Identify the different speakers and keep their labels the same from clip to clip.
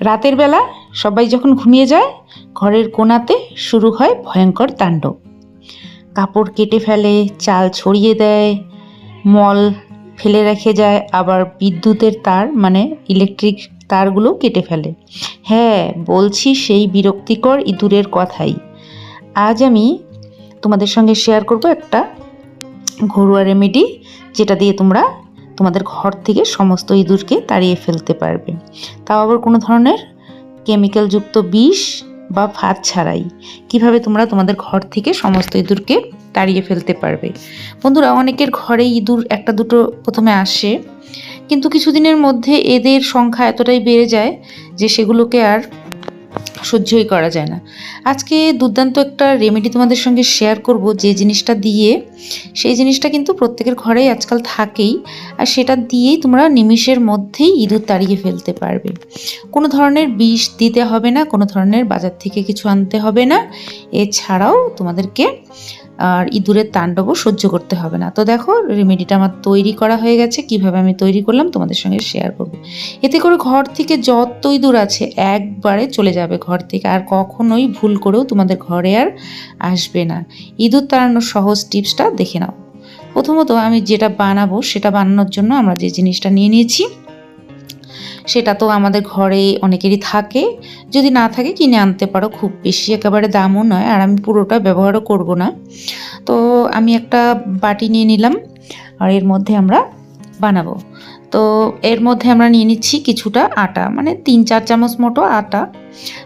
Speaker 1: রাতের বেলা সবাই যখন ঘুমিয়ে যায়, ঘরের কোণাতে শুরু হয় ভয়ঙ্কর তাণ্ডব। কাপড় কেটে ফেলে, চাল ছড়িয়ে দেয়, মল ফেলে রেখে যায়, আবার বিদ্যুতের তার মানে ইলেকট্রিক তারগুলো কেটে ফেলে। হ্যাঁ বলছি সেই বিরক্তিকর ইঁদুরের কথাই। আজ আমি তোমাদের সঙ্গে শেয়ার করব একটা ঘরোয়া রেমেডি যেটা দিয়ে তোমরা তোমাদের ঘর থেকে সমস্ত ইঁদুরকে তাড়িয়ে ফেলতে পারবে। তাও আবার কোনো ধরনের কেমিক্যালযুক্ত বিষ বা ফাঁদ ছাড়াই। কীভাবে তোমরা তোমাদের ঘর থেকে সমস্ত ইঁদুরকে তাড়িয়ে ফেলতে পারবে? বন্ধুরা, অনেকের ঘরে ইঁদুর একটা দুটো প্রথমে আসে, কিন্তু কিছুদিনের মধ্যে এদের সংখ্যা এতটাই বেড়ে যায় যে সেগুলোকে আর সহ্যই করা যায় না। আজকে দুর্দান্ত একটা রেমেডি তোমাদের সঙ্গে শেয়ার করব যে জিনিসটা দিয়ে। সেই জিনিসটা কিন্তু প্রত্যেকের ঘরেই আজকাল থাকেই আর সেটা দিয়েই তোমরা নিমিষের মধ্যেই ইঁদুর তাড়িয়ে ফেলতে পারবে। কোনো ধরনের বিষ দিতে হবে না, কোনো ধরনের বাজার থেকে কিছু আনতে হবে না। এছাড়াও তোমাদেরকে আর ইঁদুরের তাণ্ডবও সহ্য করতে হবে না। তো দেখো রেমেডিটা আমার তৈরি করা হয়ে গেছে। কীভাবে আমি তৈরি করলাম তোমাদের সঙ্গে শেয়ার করব। এতে করে ঘর থেকে যত ইঁদুর আছে, একবারে চলে যাবে ঘর থেকে। আর কখনোই ভুল করেও তোমাদের ঘরে আর আসবে না। ইঁদুর তাড়ানোর সহজ টিপসটা দেখে নাও। প্রথমত আমি যেটা বানাবো, সেটা বানানোর জন্য আমরা যে জিনিসটা নিয়ে নিয়েছি সেটা তো আমাদের ঘরে অনেকেরই থাকে। যদি না থাকে কিনে আনতে পারো, খুব বেশি একেবারে দামও নয় আর আমি পুরোটা ব্যবহারও করব না। তো আমি একটা বাটি নিয়ে নিলাম আর এর মধ্যে আমরা বানাবো। তো এর মধ্যে আমরা নিয়ে নিচ্ছি কিছুটা আটা মানে তিন চার চামচ মতো আটা।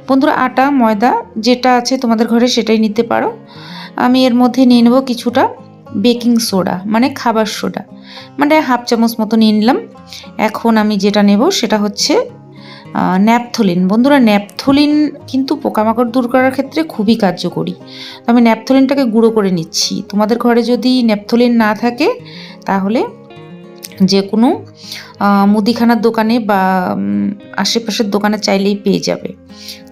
Speaker 1: বন্ধুরা, আটা, ময়দা, যেটা আছে তোমাদের ঘরে সেটাই নিতে পারো। আমি এর মধ্যে নিয়ে নেব কিছুটা বেকিং সোডা মানে খাবার সোডা। মানে হাফ চামচ মতো নিয়ে নিলাম। এখন আমি যেটা নেব সেটা হচ্ছে ন্যাপথলিন। বন্ধুরা, ন্যাপথলিন কিন্তু পোকামাকড় দূর করার ক্ষেত্রে খুবই কার্যকরী। আমি ন্যাপথলিনটাকে গুঁড়ো করে নিচ্ছি। তোমাদের ঘরে যদি ন্যাপথলিন না থাকে, তাহলে যে কোনো মুদিখানার দোকানে বা আশেপাশের দোকানে চাইলেই পেয়ে যাবে।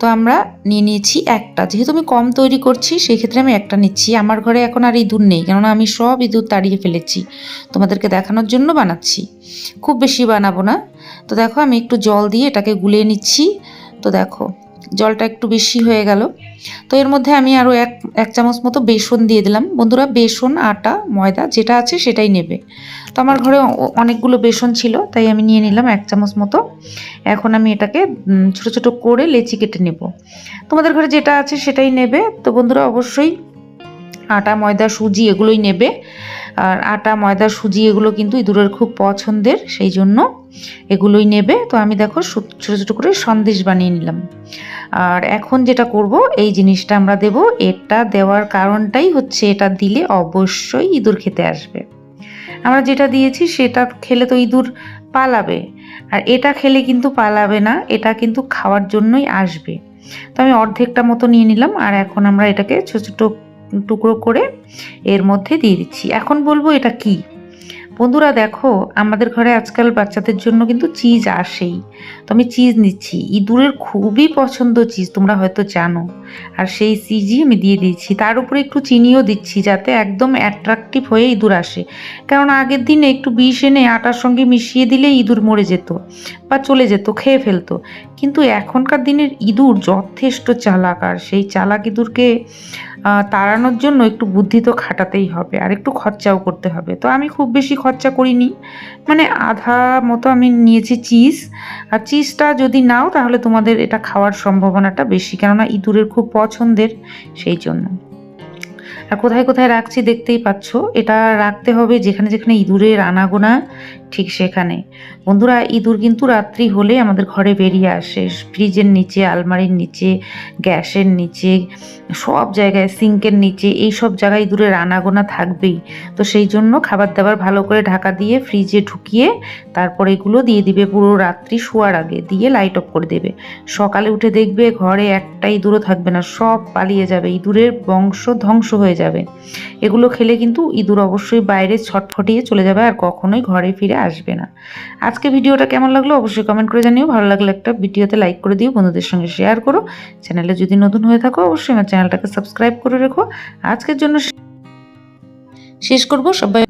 Speaker 1: তো আমরা নিয়ে নিয়েছি একটা। যেহেতু আমি কম তৈরি করছি সেই ক্ষেত্রে আমি একটা নিচ্ছি। আমার ঘরে এখন আর ইঁদুর নেই, কেননা আমি সব ইঁদুর তাড়িয়ে ফেলেছি। তোমাদেরকে দেখানোর জন্য বানাচ্ছি। খুব বেশি বানাবো না। তো দেখো, আমি একটু জল দিয়ে এটাকে গুলিয়ে নিচ্ছি। তো দেখো, জলটা একটু বেশি হয়ে গেল। তো এর মধ্যে আমি আরও এক এক চামচ মতো বেসন দিয়ে দিলাম। বন্ধুরা, বেসন, আটা, ময়দা, যেটা আছে সেটাই নেবে। তো আমার ঘরে অনেকগুলো বেসন ছিল, তাই আমি নিয়ে নিলাম এক চামচ মতো। এখন আমি এটাকে ছোট ছোট করে লেচি কেটে নেব। তোমাদের ঘরে যেটা আছে সেটাই নেবে। তো বন্ধুরা, অবশ্যই আটা, ময়দা, সুজি এগুলোই নেবে। আর আটা, ময়দা, সুজি এগুলো কিন্তু ইঁদুরের খুব পছন্দের, সেই জন্য এগুলোই নেবে। তো আমি দেখো ছোটো ছোটো করে সন্দেশ বানিয়ে নিলাম। আর এখন যেটা করব, এই জিনিসটা আমরা দেব। এটা দেওয়ার কারণটাই হচ্ছে এটা দিলে অবশ্যই ইঁদুর খেতে আসবে। আমরা যেটা দিয়েছি সেটা খেলে তো ইঁদুর পালাবে। আর এটা খেলে কিন্তু পালাবে না, এটা কিন্তু খাওয়ার জন্যই আসবে। তো আমি অর্ধেকটা মতো নিয়ে নিলাম আর এখন আমরা এটাকে ছোটো ছোটো টুকরো করে এর মধ্যে দিয়ে দিচ্ছি। এখন বলব এটা কি? বন্ধুরা দেখো, আমাদের ঘরে আজকাল বাচ্চাদের জন্য কিন্তু চিজ আসেই। তো আমি চিজ নিচ্ছি। ইঁদুরের খুবই পছন্দ চিজ তোমরা হয়তো জানো। আর সেই চিজই আমি দিয়ে দিচ্ছি তার উপরে একটু চিনিও দিচ্ছি যাতে একদম অ্যাট্রাকটিভ হয়ে ইঁদুর আসে। কারণ আগের দিনে একটু বিষ এনে আটার সঙ্গে মিশিয়ে দিলে ইঁদুর মরে যেত বা চলে যেত, খেয়ে ফেলতো। কিন্তু এখনকার দিনের ইঁদুর যথেষ্ট চালাক। আর সেই চালাক ইঁদুরকে তাড়ানোর জন্য একটু বুদ্ধি তো খাটাতেই হবে আর একটু খরচাও করতে হবে। তো আমি খুব বেশি খরচা করিনি। মানে আধা মতো আমি নিয়েছি চিজ। আর চিজটা যদি নাও, তাহলে তোমাদের এটা খাওয়ার সম্ভাবনাটা বেশি। কেননা ইঁদুরের খুব পছন্দের, সেই জন্য। আর কোথায় কোথায় রাখছি দেখতেই পাচ্ছ। এটা রাখতে হবে যেখানে যেখানে ইঁদুরের আনাগোনা ঠিক সেখানে। বন্ধুরা, ইঁদুর কিন্তু রাত্রি হলে আমাদের ঘরে বেরিয়ে আসে। ফ্রিজের নিচে, আলমারির নিচে, গ্যাসের নিচে, সব জায়গায়, সিঙ্কের নিচে এই সব জায়গায় ইঁদুরের আনাগোনা থাকবেই। তো সেই জন্য খাবার দাবার ভালো করে ঢাকা দিয়ে ফ্রিজে ঢুকিয়ে তারপর এগুলো দিয়ে দিবে পুরো রাত্রি শোয়ার আগে। দিয়ে লাইট অফ করে দেবে। সকালে উঠে দেখবে ঘরে একটা ইঁদুরও থাকবে না, সব পালিয়ে যাবে। ইঁদুরের বংশ ধ্বংস হয়ে যাবে। এগুলো খেলে কিন্তু ইঁদুর অবশ্যই বাইরে ছটফটিয়ে চলে যাবে আর কখনোই ঘরে ফিরে আসবে না। আজকে ভিডিওটা কেমন লাগল অবশ্যই কমেন্ট করে জানিও। ভালো লাগলে একটা ভিডিওতে লাইক করে দিও, বন্ধুদের সঙ্গে শেয়ার করো। চ্যানেলে যদি নতুন হয়ে থাকো, অবশ্যই আমার চ্যানেলটাকে সাবস্ক্রাইব করে রেখো। আজকের জন্য শেষ করব। সবাই